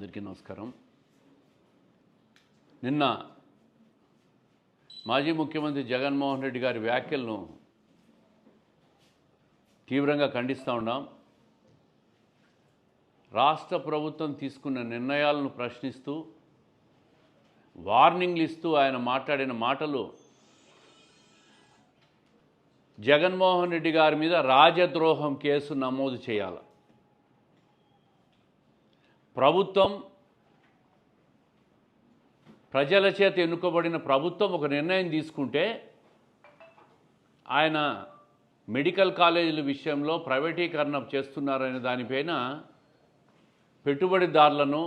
అందరికీ నమస్కారం. నిన్న మాజీ ముఖ్యమంత్రి జగన్మోహన్ రెడ్డి గారి వ్యాఖ్యలను తీవ్రంగా ఖండిస్తూ ఉన్నాం. రాష్ట్ర ప్రభుత్వం తీసుకున్న నిర్ణయాలను ప్రశ్నిస్తూ వార్నింగ్లు ఇస్తూ ఆయన మాట్లాడిన మాటలు జగన్మోహన్ రెడ్డి గారి మీద రాజద్రోహం కేసు నమోదు చేయాలి. ప్రభుత్వం ప్రజల చేత ఎన్నుకోబడిన ప్రభుత్వం ఒక నిర్ణయం తీసుకుంటే ఆయన మెడికల్ కాలేజీల విషయంలో ప్రైవేటీకరణ చేస్తున్నారనే దానిపైన పెట్టుబడిదారులను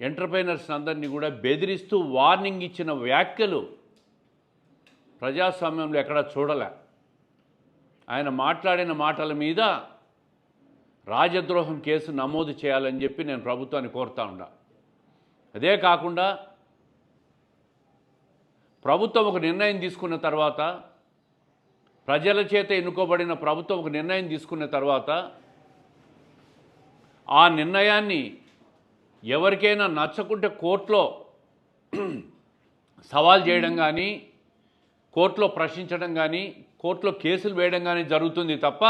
ఎంటర్ప్రైనర్స్ అందరినీ కూడా బెదిరిస్తూ వార్నింగ్ ఇచ్చిన వ్యాఖ్యలు ప్రజాస్వామ్యంలో ఎక్కడా చూడలే. ఆయన మాట్లాడిన మాటల మీద రాజద్రోహం కేసు నమోదు చేయాలని చెప్పి నేను ప్రభుత్వాన్ని కోరుతా ఉండా అదే కాకుండా ప్రభుత్వం ఒక నిర్ణయం తీసుకున్న తర్వాత ప్రజల చేత ఎన్నుకోబడిన ప్రభుత్వం ఒక నిర్ణయం తీసుకున్న తర్వాత ఆ నిర్ణయాన్ని ఎవరికైనా నచ్చకుంటే కోర్టులో సవాల్ చేయడం కానీ కోర్టులో ప్రశ్నించడం కానీ కోర్టులో కేసులు వేయడం కానీ జరుగుతుంది తప్ప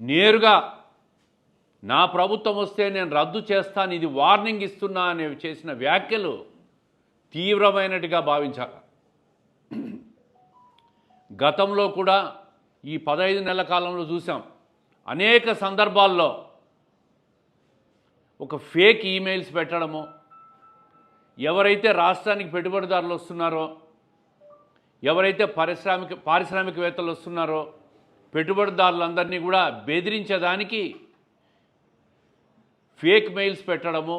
నేరుగా నా ప్రభుత్వం వస్తే నేను రద్దు చేస్తాను ఇది వార్నింగ్ ఇస్తున్నా అని చేసిన వ్యాఖ్యలు తీవ్రమైనట్టుగా భావించాలి గతంలో కూడా ఈ పదహైదు నెలల కాలంలో చూసాం. అనేక సందర్భాల్లో ఒక ఫేక్ ఈమెయిల్స్ పెట్టడము ఎవరైతే రాష్ట్రానికి పెట్టుబడిదారులు వస్తున్నారో ఎవరైతే పారిశ్రామిక పారిశ్రామికవేత్తలు వస్తున్నారో పెట్టుబడిదారులందరినీ కూడా బెదిరించేదానికి ఫేక్ మెయిల్స్ పెట్టడము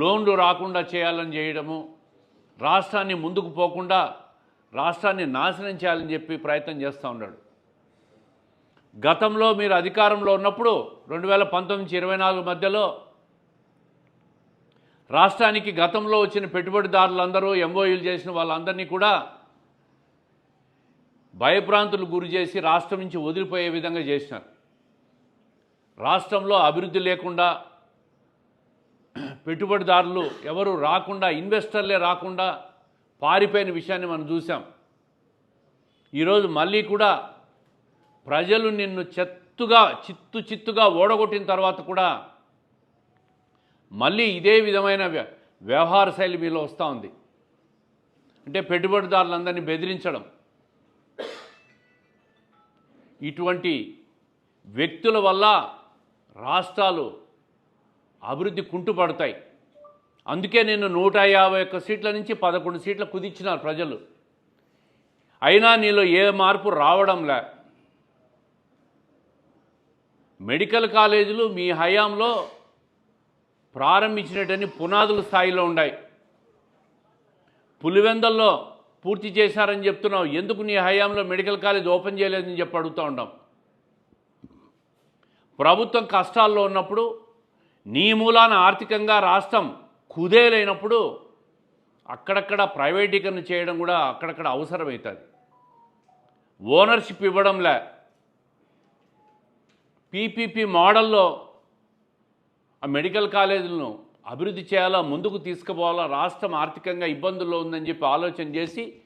లోన్లు రాకుండా చేయాలని చేయడము రాష్ట్రాన్ని ముందుకు పోకుండా రాష్ట్రాన్ని నాశనం చేయాలని చెప్పి ప్రయత్నం చేస్తూ ఉన్నాడు. గతంలో మీరు అధికారంలో ఉన్నప్పుడు రెండు వేల పంతొమ్మిది ఇరవై నాలుగు మధ్యలో రాష్ట్రానికి గతంలో వచ్చిన పెట్టుబడిదారులందరూ ఎంఓయూలు చేసిన వాళ్ళందరినీ కూడా భయభ్రాంతులు గురి చేసి రాష్ట్రం నుంచి వదిలిపోయే విధంగా చేసినారు. రాష్ట్రంలో అభివృద్ధి లేకుండా పెట్టుబడిదారులు ఎవరు రాకుండా ఇన్వెస్టర్లే రాకుండా పారిపోయిన విషయాన్ని మనం చూసాం ఈరోజు మళ్ళీ కూడా ప్రజలు నిన్ను చెత్తుగా చిత్తు చిత్తుగా ఓడగొట్టిన తర్వాత కూడా మళ్ళీ ఇదే విధమైన వ్య- వ్యవహార శైలి మీలో వస్తూ ఉంది. అంటే పెట్టుబడిదారులందరినీ బెదిరించడం ఇటువంటి వ్యక్తుల వల్ల రాష్ట్రాలు అభివృద్ధి కుంటుపడతాయి. అందుకే నేను నూట యాభై ఒక్క సీట్ల నుంచి పదకొండు సీట్లు కుదించినారు ప్రజలు. అయినా నీలో ఏ మార్పు రావడంలే మెడికల్ కాలేజీలు మీ హయాంలో ప్రారంభించినటువంటి పునాదుల స్థాయిలో ఉన్నాయి. పులివెందల్లో పూర్తి చేశారని చెప్తున్నావు. ఎందుకు నీ హయాంలో మెడికల్ కాలేజ్ ఓపెన్ చేయలేదని చెప్పి అడుగుతూ ఉంటాం ప్రభుత్వం కష్టాల్లో ఉన్నప్పుడు నీ మూలాన ఆర్థికంగా రాష్ట్రం కుదేలైనప్పుడు అక్కడక్కడ ప్రైవేటీకరణ చేయడం కూడా అక్కడక్కడ అవసరమవుతుంది. ఓనర్షిప్ ఇవ్వడంలే. పీపీపీ మోడల్లో ఆ మెడికల్ కాలేజీలను అభివృద్ధి చేయాలా ముందుకు తీసుకుపోవాలా రాష్ట్రం ఆర్థికంగా ఇబ్బందుల్లో ఉందని చెప్పి ఆలోచన చేసి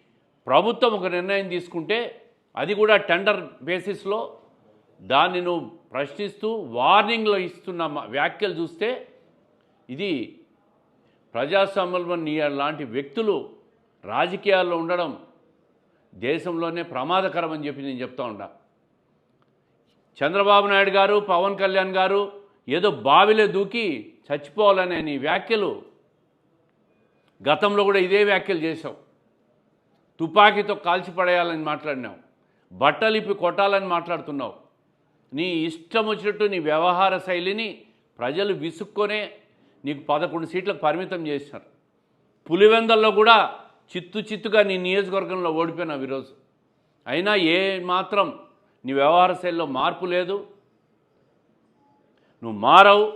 ప్రభుత్వం ఒక నిర్ణయం తీసుకుంటే అది కూడా టెండర్ బేసిస్లో దాన్ని నువ్వు ప్రశ్నిస్తూ వార్నింగ్లో ఇస్తున్న వ్యాఖ్యలు చూస్తే ఇది ప్రజాస్వామ్యం లాంటి వ్యక్తులు రాజకీయాల్లో ఉండడం దేశంలోనే ప్రమాదకరం అని చెప్పి నేను చెప్తా ఉన్నా. చంద్రబాబు నాయుడు గారు పవన్ కళ్యాణ్ గారు ఏదో బావిలో దూకి చచ్చిపోవాలనే నీ వ్యాఖ్యలు. గతంలో కూడా ఇదే వ్యాఖ్యలు చేశావు. తుపాకీతో కాల్చి పడేయాలని మాట్లాడినావు. బట్టలిప్పి కొట్టాలని మాట్లాడుతున్నావు. నీ ఇష్టం వచ్చినట్టు నీ వ్యవహార శైలిని ప్రజలు విసుక్కొనే నీకు పదకొండు సీట్లకు పరిమితం చేశారు. పులివెందల్లో కూడా చిత్తు చిత్తుగా నీ నియోజకవర్గంలో ఓడిపోయినావు ఈరోజు. అయినా ఏ మాత్రం నీ వ్యవహార శైలిలో మార్పు లేదు. నువ్వు మారవు.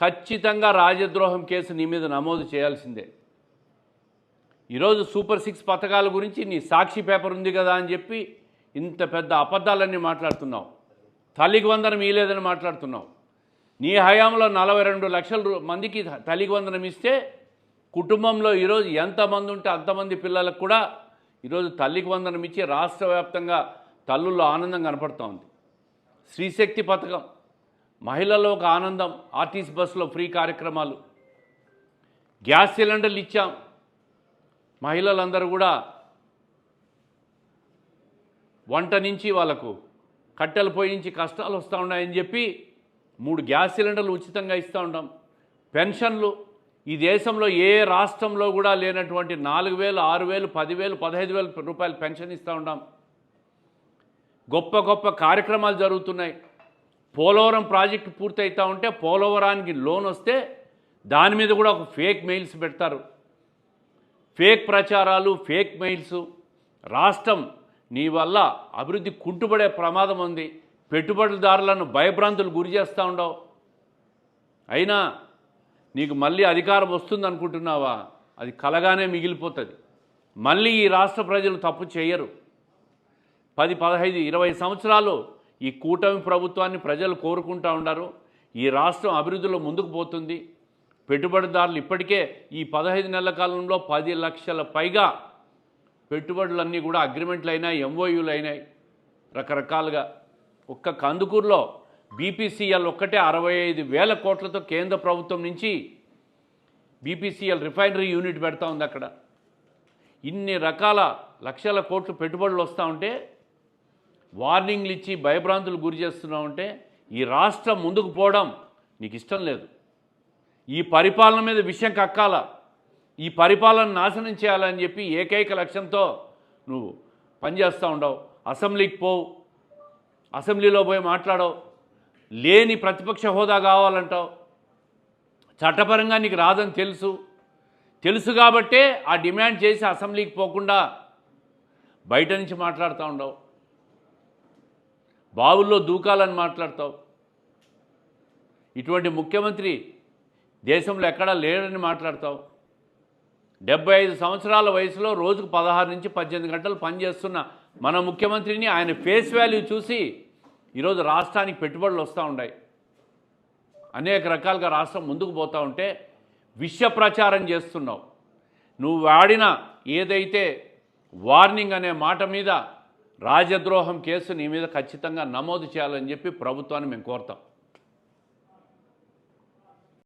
ఖచ్చితంగా రాజద్రోహం కేసు నీ మీద నమోదు చేయాల్సిందే. ఈరోజు సూపర్ సిక్స్ పథకాల గురించి నీ సాక్షి పేపర్ ఉంది కదా అని చెప్పి ఇంత పెద్ద అబద్ధాలన్నీ మాట్లాడుతున్నావు. తల్లికి వందనం ఇవ్వలేదని మాట్లాడుతున్నావు. నీ హయాంలో నలభై రెండు లక్షల మందికి తల్లికి వందనం ఇస్తే కుటుంబంలో ఈరోజు ఎంతమంది ఉంటే అంతమంది పిల్లలకు కూడా ఈరోజు తల్లికి వందనం ఇచ్చి రాష్ట్ర వ్యాప్తంగా తల్లుల్లో ఆనందం కనపడుతూ ఉంది. శ్రీశక్తి పథకం మహిళల్లో ఒక ఆనందం ఆర్టీసీ బస్సులో ఫ్రీ కార్యక్రమాలు. గ్యాస్ సిలిండర్లు ఇచ్చాం. మహిళలందరూ కూడా వంట నుంచి వాళ్ళకు కట్టెల పొయ్యి నుంచి కష్టాలు వస్తూ ఉన్నాయని చెప్పి మూడు గ్యాస్ సిలిండర్లు ఉచితంగా ఇస్తూ ఉంటాం పెన్షన్లు ఈ దేశంలో ఏ రాష్ట్రంలో కూడా లేనటువంటి నాలుగు వేలు ఆరు వేలు పదివేలు పదహైదు వేల రూపాయలు పెన్షన్ ఇస్తూ ఉంటాం గొప్ప గొప్ప కార్యక్రమాలు జరుగుతున్నాయి. పోలవరం ప్రాజెక్టు పూర్తయితా ఉంటే పోలవరానికి లోన్ వస్తే దాని మీద కూడా ఒక ఫేక్ మెయిల్స్ పెడతారు. ఫేక్ ప్రచారాలు ఫేక్ మెయిల్స్. రాష్ట్రం నీ వల్ల అభివృద్ధి కుంటుపడే ప్రమాదం ఉంది. పెట్టుబడిదారులను భయభ్రాంతులు గురి చేస్తూ ఉండవు. అయినా నీకు మళ్ళీ అధికారం వస్తుంది అనుకుంటున్నావా? అది కలగానే మిగిలిపోతుంది. మళ్ళీ ఈ రాష్ట్ర ప్రజలు తప్పు చేయరు. పది పదహైదు ఇరవై సంవత్సరాలు ఈ కూటమి ప్రభుత్వాన్ని ప్రజలు కోరుకుంటా ఉన్నారు ఈ రాష్ట్రం అభివృద్ధిలో ముందుకు పోతుంది. పెట్టుబడిదారులు ఇప్పటికే ఈ పదహైదు నెలల కాలంలో పది లక్షల పైగా పెట్టుబడులన్నీ కూడా అగ్రిమెంట్లు అయినాయి ఎంఓయూలు అయినాయి. రకరకాలుగా ఒక్క కందుకూరులో బీపీసీఎల్ ఒక్కటే అరవై ఐదు వేల కోట్లతో కేంద్ర ప్రభుత్వం నుంచి బీపీసీఎల్ రిఫైనరీ యూనిట్ పెడతా ఉంది అక్కడ. ఇన్ని రకాల లక్షల కోట్లు పెట్టుబడులు వస్తూ ఉంటే వార్నింగ్లు ఇచ్చి భయభ్రాంతులు గురి చేస్తున్నామంటే ఈ రాష్ట్రం ముందుకు పోవడం నీకు ఇష్టం లేదు. ఈ పరిపాలన మీద విషయం కక్కాల. ఈ పరిపాలన నాశనం చేయాలని చెప్పి ఏకైక లక్ష్యంతో నువ్వు పనిచేస్తూ ఉండవు. అసెంబ్లీకి పోవు. అసెంబ్లీలో పోయి మాట్లాడవు. లేని ప్రతిపక్ష హోదా కావాలంటావు. చట్టపరంగా నీకు రాదని తెలుసు. తెలుసు కాబట్టే ఆ డిమాండ్ చేసి అసెంబ్లీకి పోకుండా బయట నుంచి మాట్లాడుతూ ఉండవు. బావుల్లో దూకాలని మాట్లాడతావు. ఇటువంటి ముఖ్యమంత్రి దేశంలో ఎక్కడా లేడని మాట్లాడతావు. డెబ్బై ఐదు సంవత్సరాల వయసులో రోజుకు పదహారు నుంచి పద్దెనిమిది గంటలు పనిచేస్తున్న మన ముఖ్యమంత్రిని ఆయన ఫేస్ వాల్యూ చూసి ఈరోజు రాష్ట్రానికి పెట్టుబడులు వస్తూ ఉన్నాయి అనేక రకాలుగా రాష్ట్రం ముందుకు పోతూ ఉంటే విష ప్రచారం చేస్తున్నావు. నువ్వు వాడిన ఏదైతే వార్నింగ్ అనే మాట మీద రాజద్రోహం కేసు నీ మీద ఖచ్చితంగా నమోదు చేయాలని చెప్పి ప్రభుత్వాన్ని మేము కోరుతాం.